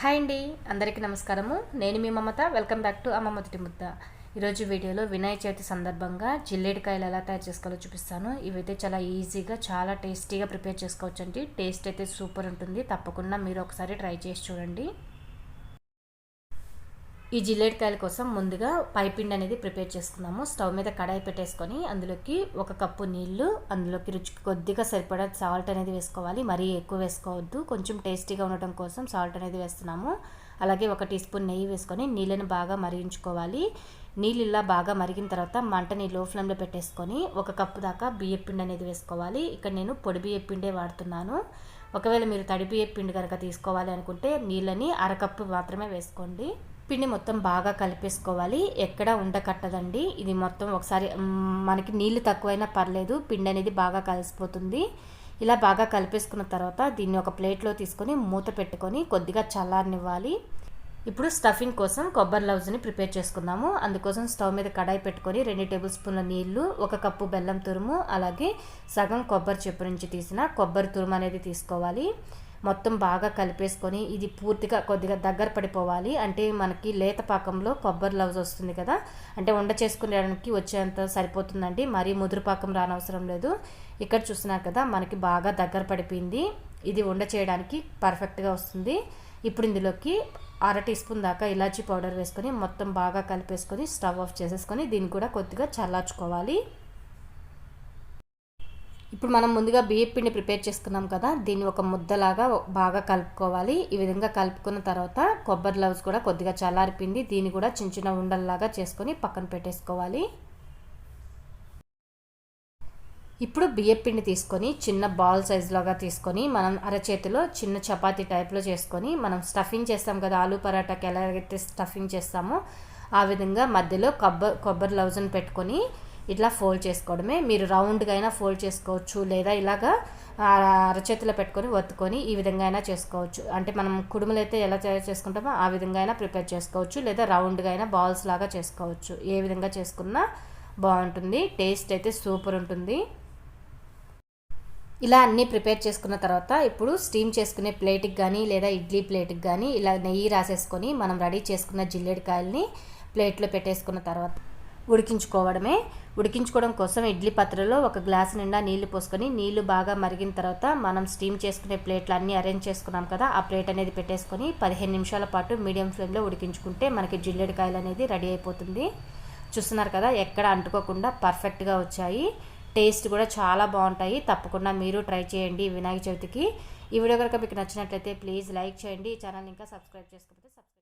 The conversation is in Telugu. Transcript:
హాయ్ అండి అందరికీ నమస్కారము. నేను మీ మమత వెల్కమ్ బ్యాక్ టు అమ్మ మొదటి ముద్ద. ఈరోజు వీడియోలో వినాయక చవితి సందర్భంగా జిల్లేడికాయలు ఎలా తయారు చేసుకోవాలో చూపిస్తాను. ఇవైతే చాలా ఈజీగా చాలా టేస్టీగా ప్రిపేర్ చేసుకోవచ్చు అండి టేస్ట్ అయితే సూపర్ ఉంటుంది. తప్పకుండా మీరు ఒకసారి ట్రై చేసి చూడండి. ఈ జిల్లేడికాయల కోసం ముందుగా పైపిండి అనేది ప్రిపేర్ చేసుకున్నాము. స్టవ్ మీద కడాయి పెట్టేసుకొని అందులోకి ఒక కప్పు నీళ్ళు అందులోకి రుచికి కొద్దిగా సరిపడా సాల్ట్ అనేది వేసుకోవాలి. మరీ ఎక్కువ వేసుకోవద్దు. కొంచెం టేస్టీగా ఉండటం కోసం సాల్ట్ అనేది వేస్తున్నాము. అలాగే ఒక టీ స్పూన్ నెయ్యి వేసుకొని నీళ్ళని బాగా మరిగించుకోవాలి. నీళ్ళు ఇలా బాగా మరిగిన తర్వాత మంటని లో ఫ్లేమ్లో పెట్టేసుకొని ఒక కప్పు దాకా బియ్యపిండి అనేది వేసుకోవాలి. ఇక్కడ నేను పొడి బియ్యపిండే వాడుతున్నాను. ఒకవేళ మీరు తడి బియ్యపిండి కనుక తీసుకోవాలి అనుకుంటే నీళ్ళని అరకప్పు మాత్రమే వేసుకోండి. పిండి మొత్తం బాగా కలిపేసుకోవాలి. ఎక్కడ ఉండకట్టదండి. ఇది మొత్తం ఒకసారి మనకి నీళ్ళు తక్కువైనా పర్లేదు పిండి అనేది బాగా కలిసిపోతుంది. ఇలా బాగా కలిపేసుకున్న తర్వాత దీన్ని ఒక ప్లేట్లో తీసుకొని మూత పెట్టుకొని కొద్దిగా చల్లారనివ్వాలి. ఇప్పుడు స్టఫింగ్ కోసం కొబ్బరి లవ్స్ని ప్రిపేర్ చేసుకుందాము. అందుకోసం స్టవ్ మీద కడాయి పెట్టుకొని రెండు టేబుల్ స్పూన్ల నీళ్ళు ఒక కప్పు బెల్లం తురుము అలాగే సగం కొబ్బరి చెప్పు నుంచి తీసిన కొబ్బరి తురుము అనేది తీసుకోవాలి. మొత్తం బాగా కలిపేసుకొని ఇది పూర్తిగా కొద్దిగా దగ్గర పడిపోవాలి. అంటే మనకి లేత పాకంలో కొబ్బరి లవ్స్ వస్తుంది కదా అంటే వండ చేసుకునేడానికి వచ్చేంత సరిపోతుందండి. మరీ ముదురు పాకం రానవసరం లేదు. ఇక్కడ చూస్తున్నారు కదా మనకి బాగా దగ్గర పడిపోయింది. ఇది వండ చేయడానికి పర్ఫెక్ట్గా వస్తుంది. ఇప్పుడు ఇందులోకి అర టీ స్పూన్ దాకా ఇలాచీ పౌడర్ వేసుకొని మొత్తం బాగా కలిపేసుకొని స్టవ్ ఆఫ్ చేసేసుకొని దీన్ని కూడా కొద్దిగా చల్లార్చుకోవాలి. ఇప్పుడు మనం ముందుగా బియ్యం పిండి ప్రిపేర్ చేసుకున్నాం కదా దీన్ని ఒక ముద్దలాగా బాగా కలుపుకోవాలి. ఈ విధంగా కలుపుకున్న తర్వాత కొబ్బరి లవ్స్ కూడా కొద్దిగా చల్లారిపిండి దీన్ని కూడా చిన్న చిన్న ఉండల్లాగా చేసుకొని పక్కన పెట్టేసుకోవాలి. ఇప్పుడు బియ్యం పిండి తీసుకొని చిన్న బాల్ సైజులాగా తీసుకొని మనం అరచేతిలో చిన్న చపాతీ టైప్లో చేసుకొని మనం స్టఫింగ్ చేస్తాం కదా ఆలూ పరాటాకి ఎలాగైతే స్టఫింగ్ చేస్తామో ఆ విధంగా మధ్యలో కొబ్బరి కొబ్బరి లవ్స్ని పెట్టుకొని ఇట్లా ఫోల్డ్ చేసుకోవడమే. మీరు రౌండ్గా అయినా ఫోల్డ్ చేసుకోవచ్చు. లేదా ఇలాగా అరచేతిలో పెట్టుకొని ఒత్తుకొని ఈ విధంగా అయినా చేసుకోవచ్చు. అంటే మనం కుడుములు అయితే ఎలా తయారు చేసుకుంటామో ఆ విధంగా అయినా ప్రిపేర్ చేసుకోవచ్చు. లేదా రౌండ్గా అయినా బాల్స్ లాగా చేసుకోవచ్చు. ఏ విధంగా చేసుకున్నా బాగుంటుంది. టేస్ట్ అయితే సూపర్ ఉంటుంది. ఇలా అన్నీ ప్రిపేర్ చేసుకున్న తర్వాత ఇప్పుడు స్టీమ్ చేసుకునే ప్లేట్కి కానీ లేదా ఇడ్లీ ప్లేట్కి కానీ ఇలా నెయ్యి రాసేసుకొని మనం రెడీ చేసుకున్న జిల్లేడికాయల్ని ప్లేట్లో పెట్టేసుకున్న తర్వాత ఉడికించుకోవడమే. ఉడికించుకోవడం కోసం ఇడ్లీ పాత్రలో ఒక గ్లాస్ నిండా నీళ్ళు పోసుకొని నీళ్ళు బాగా మరిగిన తర్వాత మనం స్టీమ్ చేసుకునే ప్లేట్లు అన్నీ అరేంజ్ చేసుకున్నాం కదా ఆ ప్లేట్ అనేది పెట్టేసుకొని పదిహేను నిమిషాల పాటు మీడియం ఫ్లేమ్లో ఉడికించుకుంటే మనకి జిల్లెడికాయలు అనేది రెడీ అయిపోతుంది. చూస్తున్నారు కదా ఎక్కడ అంటుకోకుండా పర్ఫెక్ట్గా వచ్చాయి. టేస్ట్ కూడా చాలా బాగుంటాయి. తప్పకుండా మీరు ట్రై చేయండి వినాయక చవితికి. ఈ వీడియో కనుక మీకు నచ్చినట్లయితే ప్లీజ్ లైక్ చేయండి. ఈ ఛానల్ ఇంకా సబ్స్క్రైబ్ చేసుకోకపోతే